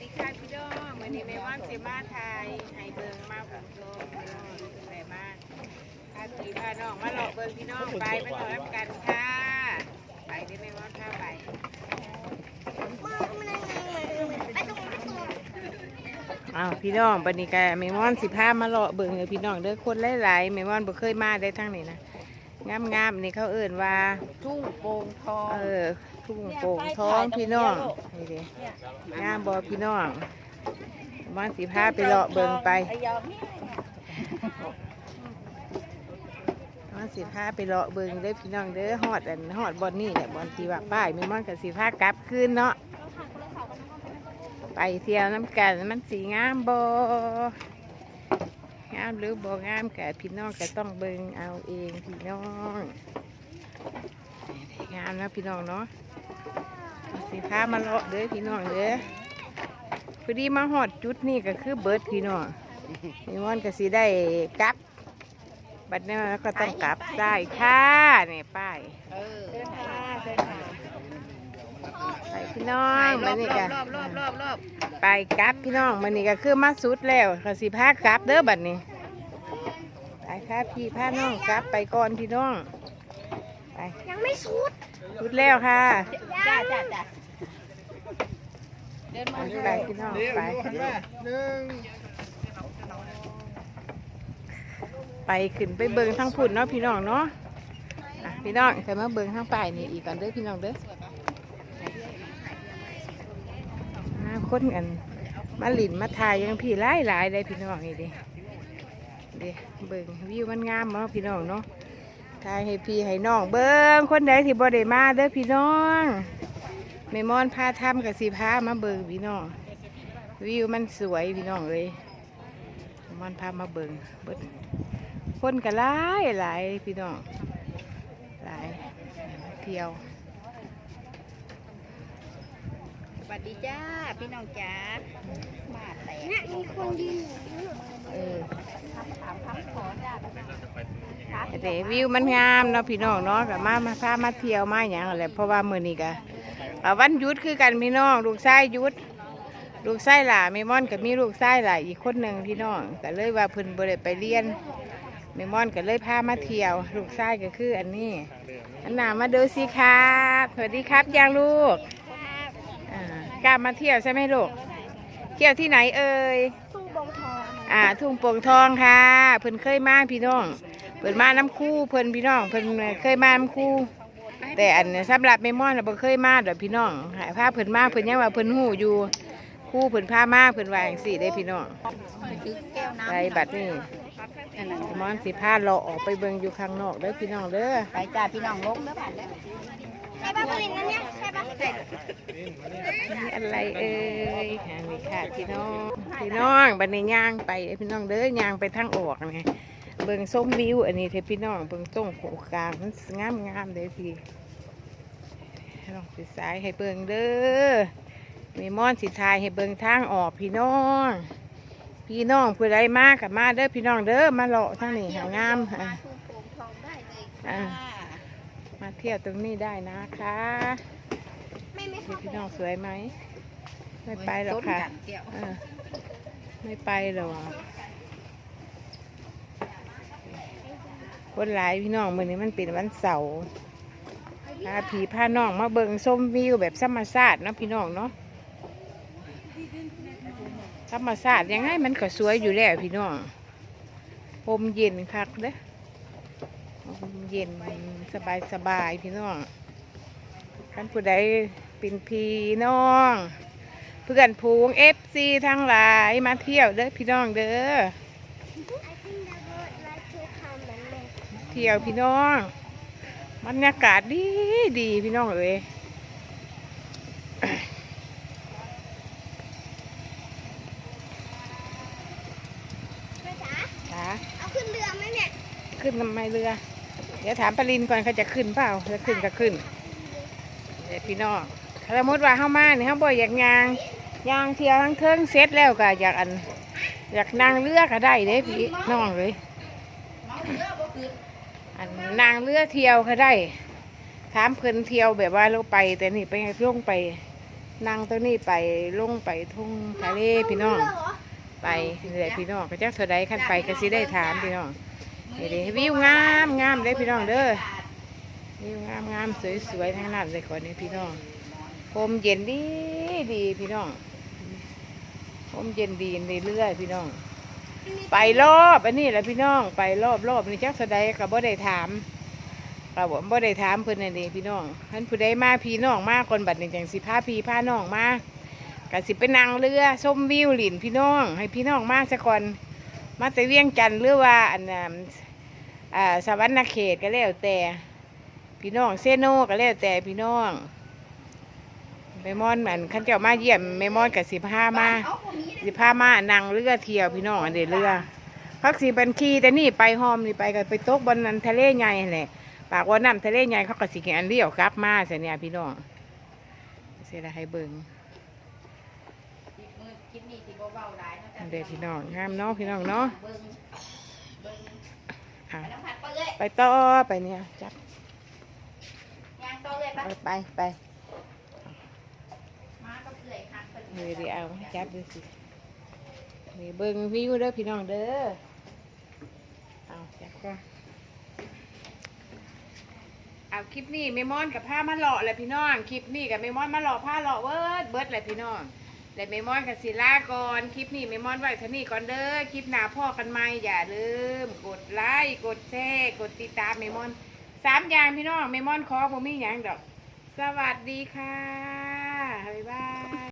ดีค่ะพี่น้องวันนี้แม่ว่านเซมาไทยให้เบิงมาผมโลกพี่น้องแม่มากพาพี่พาน้องมาหลอกเบิงพี่น้องไปมาหลอรับกันค่ะ ไปได้แม่ว่านพาไปอ้าวพี่น้องบันนี้กแม่ม่อนสิพามาเลาะเบิ่งเลยพี่น้องเด้อคนหลายๆแม่ม่อนบ่เคยมาได้ทั้งนี้นะ งามๆนี่เขาเอิ่นว่า ทุ่งโป่งทองเออ ทุ่งโป่งท้องพี่น้องนี่เด้งามบ่พี่น้องแม่ม่อนสิพาไปเลาะเบิ่งไปอ้ยอมนี่แม่ม่อนสิพาไปเลาะเบิ่งเด้อพี่น้องเด้อฮอดอันฮอดบ่อนนี่แหละบ่อนที่ว่าป้ายแม่ม่อนก็สิพากลับคืนเนาะไปเที่ยวน้ำกันมันสีงามบ่งามหรือบ่งามแก่พี่น้องก็ต้องเบิ่งเอาเองพี่น้องงามนะพี่น้องเนาะสิค้ามาเลาะเด้อพี่น้องเด้อพอดีมาหอดจุดนี่ก็คือเบิร์ดพี่น้องมีวันก็สิได้กลับ บัดนี้แล้วก็ต้องกลับได้ค่ะนี่ป้ายเออเดินทางเดินทางไปพี่น้องมานี่กันรอบรอบรอบรอบไปกลับพี่น้องมันนี่ก็คือมาสุดแล้วก็สิพากลับเด้อบัดนี้ ไปพาพี่พาน้องกลับไปก่อนพี่น้อง ไปยังไม่สุดสุดแล้วค่ะ จ้าจ้าจ้าเดินมาไปพี่น้องไปไปขึ้นไปเบิงทั้งพุ่นเนาะพี่น้องเนาะอะพี่น้องแต่มาเบิงทั้งป่ายนี่อีกก่อนเด้อพี่น้องเด้อมาคนกันมาหลินมาถ่ายยังพี่หลายหลายๆเลยพี่น้องนี่ดิเดิเบิงวิวมันงามเนาะพี่น้องเนาะถ่ายให้พี่ให้น้อง เบิงคนใดที่บ่ได้มาเด้อพี่น้องแม่มอนพาทำกับสีพามาเบิงพี่น้องวิวมันสวยพี่น้องเลยแม่มอนพามาเบิงเบิดคนก็หลายหลายพี่น้องหลายเที่ยวสวัสดีจ้า พี่น้องจ้ามาแต่น่ะมีคนยืนอยู่เออ ถามถามคำขอจ้าแต่วิวมันงามเนาะพี่น้องเนาะกับมามาพามาเที่ยวมาอย่างอะไรเพราะว่ามือนี้ก็อ่าวันยุดคือกันพี่น้องลูกชายหยุดลูกชายหล่าเมมอนกับมีลูกชายหล่าอีกคนหนึ่งพี่น้องก็เลยว่าพิ่นบ่ได้ไปเรียนเมมอนก็เลยพามาเที่ยว ลูกชายก็คืออันนี้อันหนามาดูสิครับสวัสดีครับยังลูกกล้ามาเที่ยวใช่ไหมลูกเที่ยวที่ไหนเอ่ย อ่า ทุ่งโป่งทองค่ะ เพิ่นเคยมาพี่น้อง เพิ่นมาน้ำคู่เพิ่นพี่น้อง เพิ่นเคยมาน้ำคู่ แต่อันสำหรับเมมอนน่ะบ่เคยมาเดอพี่น้องหายภาพเพิ่นมาเพิ่นยังว่าเพิ่นหูอยู่คู่เพิ่นพามาเพิ่นว่างซี่ได้พี่น้องคือแก้วน้ำไปบัดนี้อันนั้นเมมอนสิพาเลาออกไปเบิ่งอยู่ข้างนอกเด้อพี่น้องเด้อไปจ้าพี่น้องลงเด้อผ่านเด้อ ใช่ป่ะผลิตนั่นเนี่ยใช่ป่ะนี่อะไรเอ่ยอันนี้ค่ะพี่น้อง พี่น้องบัดนี้ย่างไปเด้อพี่น้องเด้อย่างไปทางออกไงเบิ่งส้มวิว อันนี้เทพี่น้องเบิ่งต้งโขกกลางมันงามงามๆเด้อพี่ลองสิสายให้เบิ่งเด้อมีมอนสิทายให้เบิ่งทางออกพี่น้อง พี่น้องผู้ใดมากับมาเด้อพี่น้องเด้อมาเลาะทางนี้หางามอะ มาเที่ยวตรงนี้ได้นะคะไม่ไม่นี่เข้าพี่น้องสวยไหม ไม่ไปหรอกค่ะต้นกันเกี่ยวเออไม่ไปหรอกคนหลายพี่น้องมือนี้มันเป็นวันเสาร์พาผีพาน้องมาเบิงส้มวิวแบบธรรมชาติเนาะพี่น้องเนาะธรรมชาติยังไงมันก็สวยอยู่แล้วพี่น้องลมเย็นคักเด้อลม เย็นสบายสบายๆพี่น้องท่านผู้ใดเป็นพี่น้อง เพื่อนพูงเอฟซีทั้งหลายมาเที่ยวเด้อพี่น้องเด้อ I think that would like to come and live เที่ยวพี่น้องบรรยากาศดีดีพี่น้องเอ้ยแม่จ๋าจ้าเอาขึ้นเรือไหมเนี่ย ขึ้นทำไมเรือ เดี๋ยวถามปรินก่อนเขาจะขึ้นเปล่าถ้าขึ้นก็ขึ้นเดี๋ยวพี่น้องถ้าสมมติว่าเข้ามาเนี่ยเขาบอกอยากยางยางเที่ยวทั้งเทิงเสร็จแล้วก็อยากอัน อยากนั่งเรือก็ได้เด้พี่น้องเลยอันนางเรือเที่ยวเขาได้ ถามเพิ่นเที่ยวแบบว่าเราไป แต่นี่ไปลงไปนั่งตัวนี้ไปลงไปทุ่งทะเลพี่น้อง ไปนี่แหละพี่น้องก็จักเท่าใดคันไปก็สิได้ถามพี่น้อง เด้วิวงามงามเลยพี่น้องเด้อวิวงามงามสวยสวยๆทั้งนั้นเลยคนนี้พี่น้องลมเย็นดีดีพี่น้องลมเย็นดีเรื่อยๆพี่น้อง ไปรอบอันนี้แหละพี่น้อง ไปรอบรอบนี่จักเท่าใดก็บ่ได้ถามก็บ่บ่ได้ถามเพิ่นนั่นเองพี่น้องท่านผู้ใดมาพี่น้องมาคนบัดนี้จังสิพาพี่พาน้องมาก็สิไปนั่งเรือชมวิวหลินพี่น้อง ให้พี่น้องมาสักก่อนมาแต่เวียงจันทน์หรือว่าอันน่ะ อ่าสวรรณเขตก็แล้วแต่ พี่น้องเซโนก็แล้วแต่พี่น้องแม่มอนมันขันเจ้ามาเยี่ยมแม่มอนกับสิพามาสิพามานั่งเรือเที่ยวพี่น้องอันเดเรือพักสีบันคีแต่นี่ไปหอมนี่ไปก็ไปตกบนนั้นทะเลใหญ่นั่นแหละปากว่าน้ำทะเลใหญ่เขาก็สิเขียนเลี้ยวกลับมาเสียเนี่ยพี่น้องเสียดายให้เบิ่งคลิปนี้สิบ่เว้าหลายเนาะจ้ะอันเดพี่น้องงามเนาะพี่น้องเนาะอะ ไปน้ำผัดไปเลยไปต่อไปเนี่ยจับย่างต่อเลยปะไปไปไปมาก็เปื่อยหักเพิ่นนี่เดี๋ยวเอาจับดูสินี่เบิ่งวิวเด้อพี่น้องเด้อเอาจับก็เอาคลิปนี้เมมอนกับผ้ามาหล่อแหละพี่น้องคลิปนี้กับเมมอนมาหล่อผ้าหล่อเวิร์ดเบิร์ดแหละพี่น้อง และเมมอนกับศิลาก่อนคลิปนี้เมมอนไว้เท่านี้ก่อนเด้อคลิปหน้าพ่อกันไหมอย่าลืม กดไลค์กดแชร์กดติดตามเมมอนสามอย่างพี่น้องเมมอนขอผมมีอย่างดอก สวัสดีค่ะบ๊ายบาย